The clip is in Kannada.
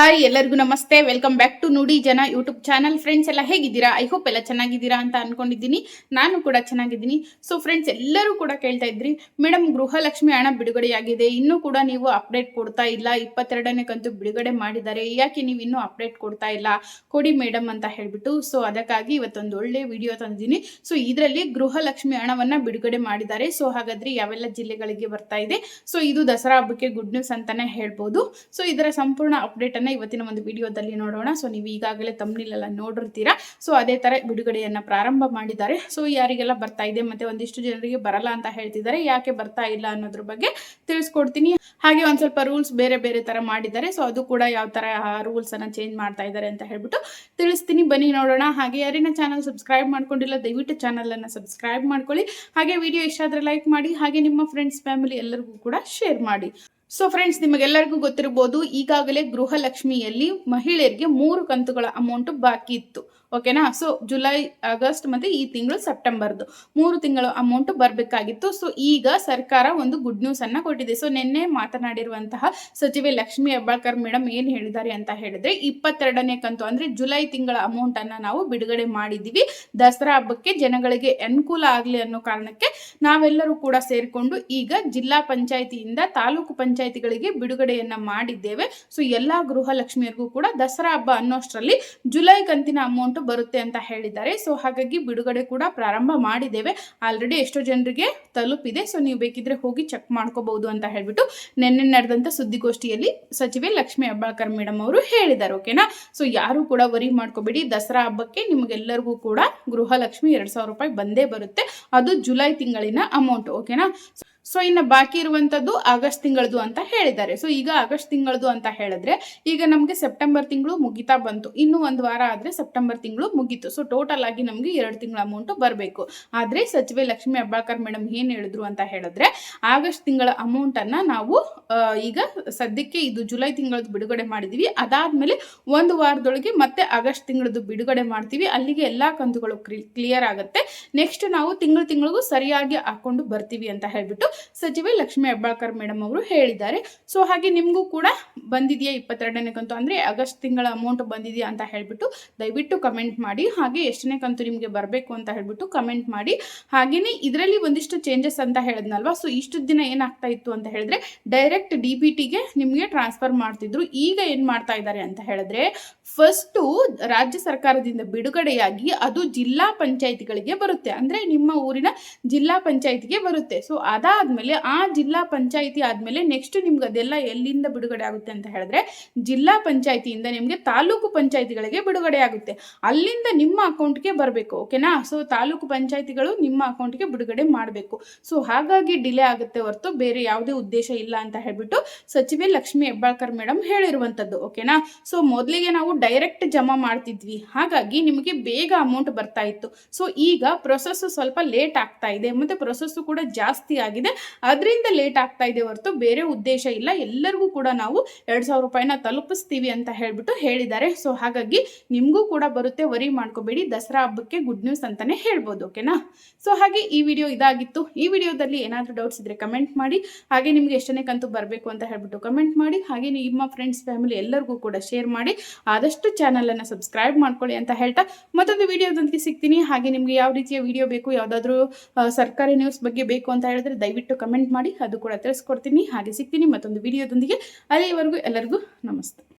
ಹಾಯ್ ಎಲ್ಲರಿಗೂ ನಮಸ್ತೆ. ವೆಲ್ಕಮ್ ಬ್ಯಾಕ್ ಟು ನುಡಿ ಜನ ಯೂಟ್ಯೂಬ್ ಚಾನಲ್ ಫ್ರೆಂಡ್ಸ್ ಎಲ್ಲ ಹೇಗಿದ್ದೀರಾ? ಐ ಹೋಪ್ ಎಲ್ಲ ಚೆನ್ನಾಗಿದ್ದೀರಾ ಅಂತ ಅನ್ಕೊಂಡಿದ್ದೀನಿ. ನಾನು ಕೂಡ ಚೆನ್ನಾಗಿದ್ದೀನಿ. ಸೊ ಫ್ರೆಂಡ್ಸ್ ಎಲ್ಲರೂ ಕೂಡ ಕೇಳ್ತಾ ಇದ್ರಿ ಮೇಡಮ್ ಗೃಹಲಕ್ಷ್ಮಿ ಹಣ ಬಿಡುಗಡೆಯಾಗಿದೆ. ಇನ್ನೂ ಕೂಡ ನೀವು ಅಪ್ಡೇಟ್ ಕೊಡ್ತಾ ಇಲ್ಲ. ಇಪ್ಪತ್ತೆರಡನೇ ಕಂತು ಬಿಡುಗಡೆ ಮಾಡಿದ್ದಾರೆ. ಯಾಕೆ ನೀವು ಇನ್ನೂ ಅಪ್ಡೇಟ್ ಕೊಡ್ತಾ ಇಲ್ಲ? ಕೊಡಿ ಮೇಡಮ್ ಅಂತ ಹೇಳ್ಬಿಟ್ಟು. ಸೊ ಅದಕ್ಕಾಗಿ ಇವತ್ತೊಂದು ಒಳ್ಳೆ ವಿಡಿಯೋ ತಂದಿದ್ದೀನಿ. ಸೊ ಇದರಲ್ಲಿ ಗೃಹಲಕ್ಷ್ಮಿ ಹಣವನ್ನ ಬಿಡುಗಡೆ ಮಾಡಿದ್ದಾರೆ. ಸೊ ಹಾಗಾದ್ರೆ ಯಾವೆಲ್ಲ ಜಿಲ್ಲೆಗಳಿಗೆ ಬರ್ತಾ ಇದೆ? ಸೊ ಇದು ದಸರಾ ಹಬ್ಬಕ್ಕೆ ಗುಡ್ ನ್ಯೂಸ್ ಅಂತಾನೆ ಹೇಳ್ಬೋದು. ಸೊ ಇದರ ಸಂಪೂರ್ಣ ಅಪ್ಡೇಟ್ ಅನ್ನ ಇವತ್ತಿನ ಒಂದು ವಿಡಿಯೋದಲ್ಲಿ ನೋಡೋಣ. ಸೊ ನೀವು ಈಗಾಗಲೇ ತಮ್ಮನಿಲೆಲ್ಲ ನೋಡಿರ್ತೀರಾ. ಸೊ ಅದೇ ತರ ಬಿಡುಗಡೆಯನ್ನು ಪ್ರಾರಂಭ ಮಾಡಿದ್ದಾರೆ. ಸೊ ಯಾರಿಗೆಲ್ಲ ಬರ್ತಾ ಇದೆ ಮತ್ತೆ ಒಂದಿಷ್ಟು ಜನರಿಗೆ ಬರಲ್ಲ ಅಂತ ಹೇಳ್ತಿದ್ದಾರೆ. ಯಾಕೆ ಬರ್ತಾ ಇಲ್ಲ ಅನ್ನೋದ್ರ ಬಗ್ಗೆ ತಿಳಿಸ್ಕೊಡ್ತೀನಿ. ಹಾಗೆ ಒಂದು ಸ್ವಲ್ಪ ರೂಲ್ಸ್ ಬೇರೆ ಬೇರೆ ತರ ಮಾಡಿದ್ದಾರೆ. ಸೊ ಅದು ಕೂಡ ಯಾವ ತರ ರೂಲ್ಸ್ ಅನ್ನ ಚೇಂಜ್ ಮಾಡ್ತಾ ಇದ್ದಾರೆ ಅಂತ ಹೇಳ್ಬಿಟ್ಟು ತಿಳಿಸ್ತೀನಿ. ಬನ್ನಿ ನೋಡೋಣ. ಹಾಗೆ ಯಾರಿನ ಚಾನಲ್ ಸಬ್ಸ್ಕ್ರೈಬ್ ಮಾಡ್ಕೊಂಡಿಲ್ಲ, ದಯವಿಟ್ಟು ಚಾನಲನ್ನು ಸಬ್ಸ್ಕ್ರೈಬ್ ಮಾಡ್ಕೊಳ್ಳಿ. ಹಾಗೆ ವಿಡಿಯೋ ಇಷ್ಟ ಆದ್ರೆ ಲೈಕ್ ಮಾಡಿ, ಹಾಗೆ ನಿಮ್ಮ ಫ್ರೆಂಡ್ಸ್ ಫ್ಯಾಮಿಲಿ ಎಲ್ಲರಿಗೂ ಕೂಡ ಶೇರ್ ಮಾಡಿ. ಸೊ ಫ್ರೆಂಡ್ಸ್ ನಿಮಗೆಲ್ಲರಿಗೂ ಗೊತ್ತಿರಬಹುದು, ಈಗಾಗಲೇ ಗೃಹಲಕ್ಷ್ಮಿಯಲ್ಲಿ ಮಹಿಳೆಯರಿಗೆ ಮೂರು ಕಂತುಗಳ ಅಮೌಂಟ್ ಬಾಕಿ ಇತ್ತು. ಓಕೆನಾ ಸೊ ಜುಲೈ ಆಗಸ್ಟ್ ಮತ್ತೆ ಈ ತಿಂಗಳು ಸೆಪ್ಟೆಂಬರ್ದು ಮೂರು ತಿಂಗಳ ಅಮೌಂಟ್ ಬರಬೇಕಾಗಿತ್ತು. ಸೊ ಈಗ ಸರ್ಕಾರ ಒಂದು ಗುಡ್ ನ್ಯೂಸ್ ಅನ್ನ ಕೊಟ್ಟಿದೆ. ಸೊ ನಿನ್ನೆ ಮಾತನಾಡಿರುವಂತಹ ಸಚಿವೆ ಲಕ್ಷ್ಮಿ ಹೆಬ್ಬಾಳ್ಕರ್ ಮೇಡಮ್ ಏನ್ ಹೇಳಿದ್ದಾರೆ ಅಂತ ಹೇಳಿದ್ರೆ, ಇಪ್ಪತ್ತೆರಡನೇ ಕಂತು ಅಂದ್ರೆ ಜುಲೈ ತಿಂಗಳ ಅಮೌಂಟ್ ಅನ್ನ ನಾವು ಬಿಡುಗಡೆ ಮಾಡಿದ್ದೀವಿ. ದಸರಾ ಹಬ್ಬಕ್ಕೆ ಜನಗಳಿಗೆ ಅನುಕೂಲ ಆಗಲಿ ಅನ್ನೋ ಕಾರಣಕ್ಕೆ ನಾವೆಲ್ಲರೂ ಕೂಡ ಸೇರಿಕೊಂಡು ಈಗ ಜಿಲ್ಲಾ ಪಂಚಾಯಿತಿಯಿಂದ ತಾಲೂಕು ಪಂಚಾಯಿತಿಗಳಿಗೆ ಬಿಡುಗಡೆಯನ್ನ ಮಾಡಿದ್ದೇವೆ. ಸೊ ಎಲ್ಲಾ ಗೃಹಲಕ್ಷ್ಮಿಯರಿಗೂ ಕೂಡ ದಸರಾ ಹಬ್ಬ ಅನ್ನೋಷ್ಟರಲ್ಲಿ ಜುಲೈ ಕಂತಿನ ಅಮೌಂಟ್ ಬರುತ್ತೆ ಅಂತ ಹೇಳಿದ್ದಾರೆ. ಸೊ ಹಾಗಾಗಿ ಬಿಡುಗಡೆ ಕೂಡ ಪ್ರಾರಂಭ ಮಾಡಿದ್ದೇವೆ. ಆಲ್ರೆಡಿ ಎಷ್ಟೋ ಜನರಿಗೆ ತಲುಪಿದೆ. ಸೊ ನೀವು ಬೇಕಿದ್ರೆ ಹೋಗಿ ಚೆಕ್ ಮಾಡ್ಕೋಬಹುದು ಅಂತ ಹೇಳ್ಬಿಟ್ಟು ನಿನ್ನೆ ನಡೆದಂತ ಸುದ್ದಿಗೋಷ್ಠಿಯಲ್ಲಿ ಸಚಿವೆ ಲಕ್ಷ್ಮಿ ಹೆಬ್ಬಾಳ್ಕರ್ ಮೇಡಮ್ ಅವರು ಹೇಳಿದ್ದಾರೆ. ಓಕೆನಾ ಸೊ ಯಾರು ಕೂಡ ವರಿ ಮಾಡ್ಕೋಬೇಡಿ. ದಸರಾ ಹಬ್ಬಕ್ಕೆ ನಿಮಗೆಲ್ಲರಿಗೂ ಕೂಡ ಗೃಹಲಕ್ಷ್ಮಿ ಎರಡ್ ಸಾವಿರ ರೂಪಾಯಿ ಬಂದೇ ಬರುತ್ತೆ. ಅದು ಜುಲೈ ತಿಂಗಳಿನ ಅಮೌಂಟ್ ಓಕೆನಾ ಸೊ ಇನ್ನು ಬಾಕಿ ಇರುವಂಥದ್ದು ಆಗಸ್ಟ್ ತಿಂಗಳದು ಅಂತ ಹೇಳಿದ್ದಾರೆ. ಸೊ ಈಗ ಆಗಸ್ಟ್ ತಿಂಗಳದು ಅಂತ ಹೇಳಿದ್ರೆ, ಈಗ ನಮಗೆ ಸೆಪ್ಟೆಂಬರ್ ತಿಂಗಳು ಮುಗಿತಾ ಬಂತು. ಇನ್ನೂ ಒಂದು ವಾರ ಆದರೆ ಸೆಪ್ಟೆಂಬರ್ ತಿಂಗಳು ಮುಗೀತು. ಸೊ ಟೋಟಲ್ ಆಗಿ ನಮಗೆ ಎರಡು ತಿಂಗಳ ಅಮೌಂಟು ಬರಬೇಕು. ಆದರೆ, ಸಚಿವೆ ಲಕ್ಷ್ಮಿ ಹೆಬ್ಬಾಳ್ಕರ್ ಮೇಡಮ್ ಏನು ಹೇಳಿದ್ರು ಅಂತ ಹೇಳಿದ್ರೆ, ಆಗಸ್ಟ್ ತಿಂಗಳ ಅಮೌಂಟನ್ನು ನಾವು ಈಗ ಸದ್ಯಕ್ಕೆ ಇದು ಜುಲೈ ತಿಂಗಳದ್ದು ಬಿಡುಗಡೆ ಮಾಡಿದ್ದೀವಿ ಅದಾದಮೇಲೆ ಒಂದು ವಾರದೊಳಗೆ ಮತ್ತೆ ಆಗಸ್ಟ್ ತಿಂಗಳದ್ದು ಬಿಡುಗಡೆ ಮಾಡ್ತೀವಿ. ಅಲ್ಲಿಗೆ ಎಲ್ಲ ಕಂತುಗಳು ಕ್ಲಿಯರ್ ಆಗುತ್ತೆ. ನೆಕ್ಸ್ಟ್ ನಾವು ತಿಂಗಳು ತಿಂಗಳಿಗೂ ಸರಿಯಾಗಿ ಹಾಕೊಂಡು ಬರ್ತೀವಿ ಅಂತ ಹೇಳ್ಬಿಟ್ಟು ಸಚಿವೆ ಲಕ್ಷ್ಮಿ ಹೆಬ್ಬಾಳ್ಕರ್ ಮೇಡಮ್ ಅವರು ಹೇಳಿದ್ದಾರೆ. ಸೊ ಹಾಗೆ ನಿಮಗೂ ಕೂಡ ಬಂದಿದೆಯಾ ಇಪ್ಪತ್ತೆರಡನೇ ಕಂತು? ಅಂದರೆ ಆಗಸ್ಟ್ ತಿಂಗಳ ಅಮೌಂಟ್ ಬಂದಿದೆಯಾ ಅಂತ ಹೇಳಿಬಿಟ್ಟು ದಯವಿಟ್ಟು ಕಮೆಂಟ್ ಮಾಡಿ. ಹಾಗೆ ಎಷ್ಟನೇ ಕಂತು ನಿಮಗೆ ಬರಬೇಕು ಅಂತ ಹೇಳಿಬಿಟ್ಟು ಕಮೆಂಟ್ ಮಾಡಿ. ಹಾಗೆಯೇ ಇದರಲ್ಲಿ ಒಂದಿಷ್ಟು ಚೇಂಜಸ್ ಅಂತ ಹೇಳಿದ್ನಲ್ವಾ? ಸೊ ಇಷ್ಟು ದಿನ ಏನಾಗ್ತಾ ಇತ್ತು ಅಂತ ಹೇಳಿದ್ರೆ ಡೈರೆಕ್ಟ್ ಡಿ ಬಿ ಟಿಗೆ ನಿಮಗೆ ಟ್ರಾನ್ಸ್ಫರ್ ಮಾಡ್ತಿದ್ರು. ಈಗ ಏನು ಮಾಡ್ತಾ ಇದ್ದಾರೆ ಅಂತ ಹೇಳಿದ್ರೆ ಫಸ್ಟು ರಾಜ್ಯ ಸರ್ಕಾರದಿಂದ ಬಿಡುಗಡೆಯಾಗಿ ಅದು ಜಿಲ್ಲಾ ಪಂಚಾಯಿತಿಗಳಿಗೆ ಬರುತ್ತೆ. ಅಂದರೆ ನಿಮ್ಮ ಊರಿನ ಜಿಲ್ಲಾ ಪಂಚಾಯಿತಿಗೆ ಬರುತ್ತೆ. ಸೊ ಅದಾದಮೇಲೆ ಆ ಜಿಲ್ಲಾ ಪಂಚಾಯಿತಿ ಆದಮೇಲೆ ನೆಕ್ಸ್ಟ್ ನಿಮ್ಗೆ ಅದೆಲ್ಲ ಎಲ್ಲಿಂದ ಬಿಡುಗಡೆ ಆಗುತ್ತೆ ಅಂತ ಹೇಳಿದ್ರೆ ಜಿಲ್ಲಾ ಪಂಚಾಯಿತಿಯಿಂದ ನಿಮಗೆ ತಾಲೂಕು ಪಂಚಾಯಿತಿಗಳಿಗೆ ಬಿಡುಗಡೆ ಆಗುತ್ತೆ. ಅಲ್ಲಿಂದ ನಿಮ್ಮ ಅಕೌಂಟ್ಗೆ ಬರಬೇಕು ಓಕೆನಾ ಸೊ ತಾಲೂಕು ಪಂಚಾಯಿತಿಗಳು ನಿಮ್ಮ ಅಕೌಂಟ್ಗೆ ಬಿಡುಗಡೆ ಮಾಡಬೇಕು. ಸೊ ಹಾಗಾಗಿ ಡಿಲೇ ಆಗುತ್ತೆ ಹೊರತು ಬೇರೆ ಯಾವುದೇ ಉದ್ದೇಶ ಇಲ್ಲ ಅಂತ ಹೇಳ್ಬಿಟ್ಟು ಸಚಿವೆ ಲಕ್ಷ್ಮಿ ಹೆಬ್ಬಾಳ್ಕರ್ ಮೇಡಮ್ ಹೇಳಿರುವಂಥದ್ದು ಓಕೆನಾ ಸೊ ಮೊದಲಿಗೆ ನಾವು ಡೈರೆಕ್ಟ್ ಜಮಾ ಮಾಡ್ತಿದ್ವಿ. ಹಾಗಾಗಿ ನಿಮಗೆ ಬೇಗ ಅಮೌಂಟ್ ಬರ್ತಾ ಇತ್ತು. ಸೊ ಈಗ ಪ್ರೊಸೆಸ್ ಸ್ವಲ್ಪ ಲೇಟ್ ಆಗ್ತಾ ಇದೆ. ಮತ್ತೆ ಪ್ರೊಸೆಸ್ ಕೂಡ ಜಾಸ್ತಿ ಆಗಿದೆ. ಅದರಿಂದ ಲೇಟ್ ಆಗ್ತಾ ಇದೆ ಹೊರತು ಬೇರೆ ಉದ್ದೇಶ ಇಲ್ಲ. ಎಲ್ಲರಿಗೂ ಕೂಡ ನಾವು ಎರಡು ಸಾವಿರ ರೂಪಾಯಿನ ತಲುಪಿಸ್ತೀವಿ ಅಂತ ಹೇಳ್ಬಿಟ್ಟು ಹೇಳಿದ್ದಾರೆ. ಸೊ ಹಾಗಾಗಿ ನಿಮಗೂ ಕೂಡ ಬರುತ್ತೆ ವರಿ ಮಾಡ್ಕೋಬೇಡಿ. ದಸರಾ ಹಬ್ಬಕ್ಕೆ ಗುಡ್ ನ್ಯೂಸ್ ಅಂತಾನೆ ಹೇಳ್ಬೋದು ಓಕೆನಾ ಸೊ ಹಾಗೆ ಈ ವಿಡಿಯೋ ಇದಾಗಿತ್ತು. ಈ ವಿಡಿಯೋದಲ್ಲಿ ಏನಾದರೂ ಡೌಟ್ಸ್ ಇದ್ರೆ ಕಮೆಂಟ್ ಮಾಡಿ. ಹಾಗೆ ನಿಮಗೆ ಎಷ್ಟನೇ ಕಂತು ಬರಬೇಕು ಅಂತ ಹೇಳ್ಬಿಟ್ಟು ಕಮೆಂಟ್ ಮಾಡಿ. ಹಾಗೆ ನಿಮ್ಮ ಫ್ರೆಂಡ್ಸ್ ಫ್ಯಾಮಿಲಿ ಎಲ್ಲರಿಗೂ ಕೂಡ ಶೇರ್ ಮಾಡಿ. ಆದಷ್ಟು ಚಾನಲನ್ನು ಸಬ್ಸ್ಕ್ರೈಬ್ ಮಾಡ್ಕೊಳ್ಳಿ ಅಂತ ಹೇಳ್ತಾ ಮತ್ತೊಂದು ವಿಡಿಯೋದೊಂದಿಗೆ ಸಿಗ್ತೀನಿ. ಹಾಗೆ ನಿಮಗೆ ಯಾವ ರೀತಿಯ ವಿಡಿಯೋ ಬೇಕು, ಯಾವುದಾದ್ರೂ ಸರ್ಕಾರಿ ನ್ಯೂಸ್ ಬಗ್ಗೆ ಬೇಕು ಅಂತ ಹೇಳಿದ್ರೆ ದಯವಿಟ್ಟು ಕಮೆಂಟ್ ಮಾಡಿ ಅದು ಕೂಡ ತಿಳಿಸ್ಕೊಡ್ತೀನಿ. ಹಾಗೆ ಸಿಗ್ತೀನಿ ಮತ್ತೊಂದು ವಿಡಿಯೋದೊಂದಿಗೆ. ಅಲ್ಲಿವರೆಗೂ ಎಲ್ಲರಿಗೂ ನಮಸ್ತೆ.